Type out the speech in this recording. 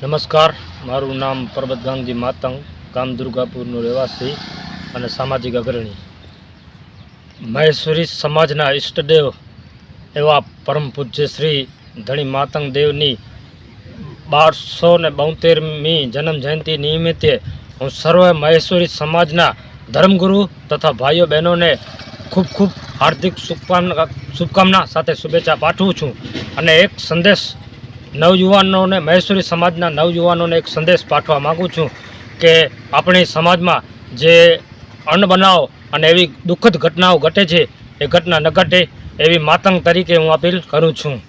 નમસ્કાર. મારું નામ પરબત ગાંગજી માતંગ, ગામ દુર્ગાપુરનો રહેવાસી અને સામાજિક અગ્રણી. મહેશ્વરી સમાજના ઈષ્ટદેવ એવા પરમ પૂજ્ય શ્રી ધણી માતંગ દેવની બારસો ને બોતેરમી જન્મ નિમિત્તે હું સર્વ મહેશ્વરી સમાજના ધર્મગુરુ તથા ભાઈઓ બહેનોને ખૂબ ખૂબ હાર્દિક શુભકામના શુભકામના સાથે શુભેચ્છા પાઠવું છું અને એક સંદેશ નવયુવાનોને, મહેસુરી સમાજના નવયુવાનોને એક સંદેશ પાઠવા માગું છું કે આપણી સમાજમાં જે અણબનાવ અને એવી દુઃખદ ઘટનાઓ ઘટે છે, એ ઘટના ન ઘટે એવી માતંગ તરીકે હું અપીલ કરું છું.